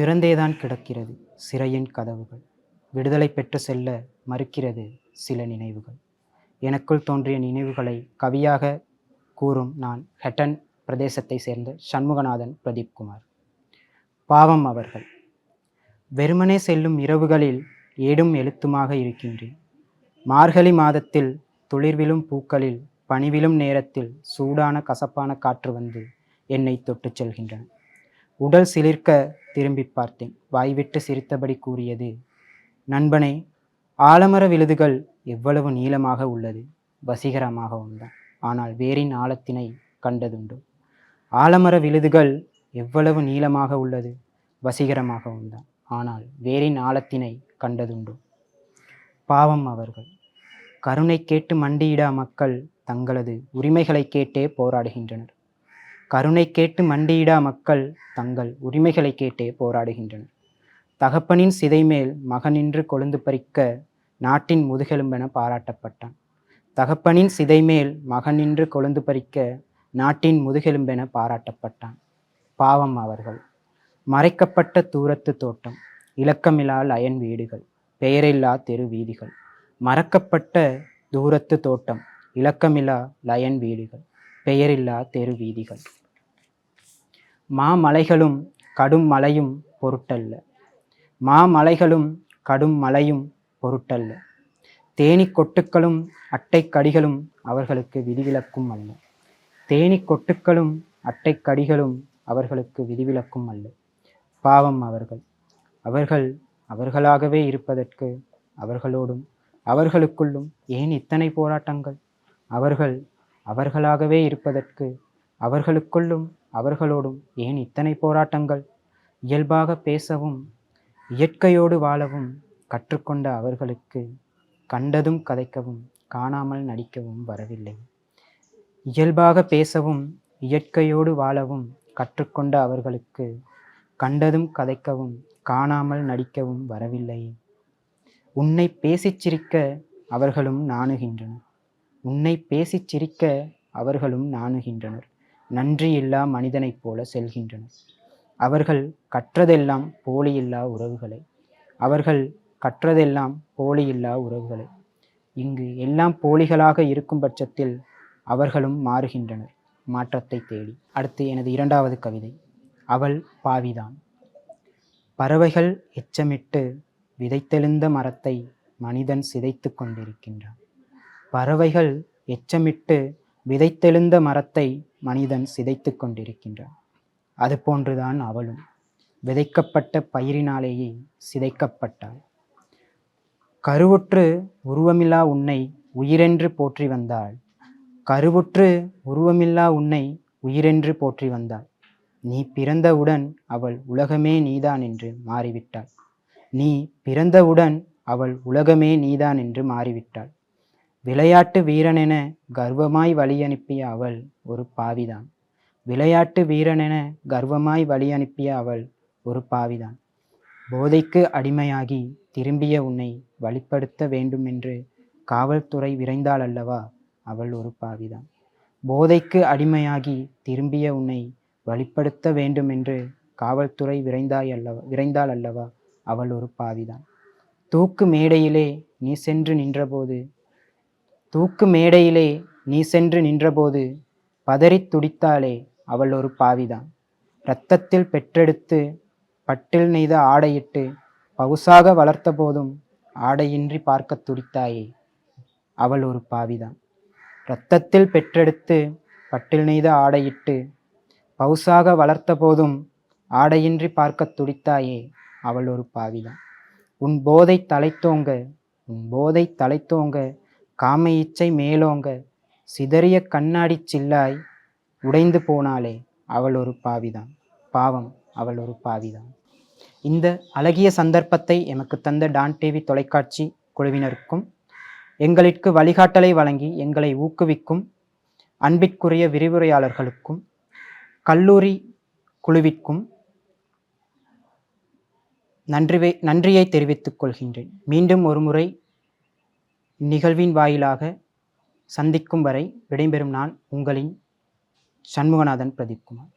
திறந்தேதான் கிடக்கிறது சிறையின் கதவுகள். விடுதலை பெற்று செல்ல மறுக்கிறது சில நினைவுகள். எனக்குள் தோன்றிய நினைவுகளை கவியாக கூறும் நான் ஹெட்டன் பிரதேசத்தை சேர்ந்த சண்முகநாதன் பிரதீப் குமார். பாவம் அவர்கள். வெறுமனே செல்லும் இரவுகளில் ஏடும் எழுத்துமாக இருக்கின்றேன். மார்கழி மாதத்தில் துளிர்விலும் பூக்களில் பணிவிலும் நேரத்தில் சூடான கசப்பான காற்று வந்து என்னை தொட்டுச் செல்கின்றன. உடல் சிலிர்க்க திரும்பி பார்த்தேன். வாய்விட்டு சிரித்தபடி கூறியது நண்பனே ஆலமர விழுதுகள் எவ்வளவு நீளமாக உள்ளது. வசீகரமாக உண்டான் ஆனால் வேரின் ஆழத்தினை கண்டதுண்டு. ஆலமர விழுதுகள் எவ்வளவு நீளமாக உள்ளது. வசீகரமாக உண்டான் ஆனால் வேரின் ஆழத்தினை கண்டதுண்டு. பாவம் அவர்கள். கருணை கேட்டு மண்டியிடா மக்கள் தங்களது உரிமைகளை கேட்டே போராடுகின்றனர். கருணை கேட்டு மண்டியிடா மக்கள் தங்கள் உரிமைகளை கேட்டே போராடுகின்றனர். தகப்பனின் சிதைமேல் மகனின்று கொழுந்து பறிக்க நாட்டின் முதுகெலும்பென பாராட்டப்பட்டான். தகப்பனின் சிதைமேல் மகனின்று கொழுந்து பறிக்க நாட்டின் முதுகெலும்பென பாராட்டப்பட்டான். பாவம் அவர்கள். மறைக்கப்பட்ட தூரத்து தோட்டம் இலக்கமிலா லயன் வீடுகள் பெயரில்லா தெரு வீதிகள் மறக்கப்பட்ட தூரத்து தோட்டம் இலக்கமிலா லயன் வீடுகள் பெயரில்லா தெரு வீதிகள். மாமலைகளும் கடும் மலையும் பொருட்டல்ல. மாமலைகளும் கடும் மலையும் பொருட்டல்ல. தேனி கொட்டுக்களும் அட்டை கடிகளும் அவர்களுக்கு விதிவிலக்கும் அல்ல. தேனி கொட்டுக்களும் அட்டை கடிகளும் அவர்களுக்கு விதிவிலக்கும் அல்ல. பாவம் அவர்கள். அவர்கள் அவர்களாகவே இருப்பதற்கு அவர்களோடும் அவர்களுக்குள்ளும் ஏன் இத்தனை போராட்டங்கள்? அவர்கள் அவர்களாகவே இருப்பதற்கு அவர்களுக்குள்ளும் அவர்களோடும் ஏன் இத்தனை போராட்டங்கள்? இயல்பாக பேசவும் இயற்கையோடு வாழவும் கற்றுக்கொண்ட அவர்களுக்கு கண்டதும் கதைக்கவும் காணாமல் நடிக்கவும் வரவில்லை. இயல்பாக பேசவும் இயற்கையோடு வாழவும் கற்றுக்கொண்ட அவர்களுக்கு கண்டதும் கதைக்கவும் காணாமல் நடிக்கவும் வரவில்லை. உன்னை பேசிச் சிரிக்க அவர்களும் நாணுகின்றனர். உன்னை பேசிச் சிரிக்க அவர்களும் நாணுகின்றனர். நன்றியில்லா மனிதனைப் போல செல்கின்றனர். அவர்கள் கற்றதெல்லாம் போலியில்லா உறவுகளை. அவர்கள் கற்றதெல்லாம் போலியில்லா உறவுகளை. இங்கு எல்லாம் போலிகளாக இருக்கும் பட்சத்தில் அவர்களும் மாறுகின்றனர். மாற்றத்தை தேடி. அடுத்து எனது இரண்டாவது கவிதை. அவள் பாவிதான். பறவைகள் எச்சமிட்டு விதைத்தெழுந்த மரத்தை மனிதன் சிதைத்து கொண்டிருக்கின்றான். பறவைகள் எச்சமிட்டு விதைத்தெழுந்த மரத்தை மனிதன் சிதைத்து கொண்டிருக்கின்றான். அதுபோன்றுதான் அவளும். விதைக்கப்பட்ட பயிரினாலேயே சிதைக்கப்பட்டாள். கருவுற்று உருவமில்லா உன்னை உயிரென்று போற்றி வந்தாள். கருவுற்று உருவமில்லா உன்னை உயிரென்று போற்றி வந்தாள். நீ பிறந்தவுடன் அவள் உலகமே நீதான் என்று மாறிவிட்டாள். நீ பிறந்தவுடன் அவள் உலகமே நீதான் என்று மாறிவிட்டாள். விளையாட்டு வீரனென கர்வமாய் வழியனுப்பிய அவள் ஒரு பாவிதான். விளையாட்டு வீரனென கர்வமாய் வழியனுப்பிய அவள் ஒரு பாவிதான். போதைக்கு அடிமையாகி திரும்பிய உன்னை வழிப்படுத்த வேண்டுமென்று காவல்துறை விரைந்தாள் அல்லவா அவள் ஒரு பாவிதான். போதைக்கு அடிமையாகி திரும்பிய உன்னை வழிப்படுத்த வேண்டுமென்று காவல்துறை விரைந்தாய் அல்லவா விரைந்தாள் அல்லவா அவள் ஒரு பாவிதான். தூக்கு மேடையிலே நீ சென்று நின்றபோது தூக்கு மேடையிலே நீ சென்று நின்றபோது பதறித் துடித்தாளே அவள் ஒரு பாவிதான். இரத்தத்தில் பெற்றெடுத்து பட்டில் நெய்த ஆடையிட்டு பவுசாக வளர்த்த போதும் ஆடையின்றி பார்க்க துடித்தாயே அவள் ஒரு பாவிதான். இரத்தத்தில் பெற்றெடுத்து பட்டில் நெய்த ஆடையிட்டு பவுசாக வளர்த்த போதும் ஆடையின்றி பார்க்க துடித்தாயே அவள் ஒரு பாவிதான். உன் போதை தலைத்தோங்க உன் போதை தலைத்தோங்க காம இச்சை மேலோங்க சிதறிய கண்ணாடி சில்லாய் உடைந்து போனாலே அவள் ஒரு பாவிதான். பாவம் அவள் ஒரு பாவிதான். இந்த அழகிய சந்தர்ப்பத்தை எமக்கு தந்த டான் டிவி தொலைக்காட்சி குழுவினருக்கும் எங்களுக்கு வழிகாட்டலை வழங்கி எங்களை ஊக்குவிக்கும் அன்பிற்குரிய விரிவுரையாளர்களுக்கும் கல்லூரி குழுவிற்கும் நன்றி நன்றியை தெரிவித்துக் கொள்கின்றேன். மீண்டும் ஒருமுறை நிகழ்வின் வாயிலாக சந்திக்கும் வரை விடைபெறும் நான் உங்களின் சண்முகநாதன் பிரதீப்குமார்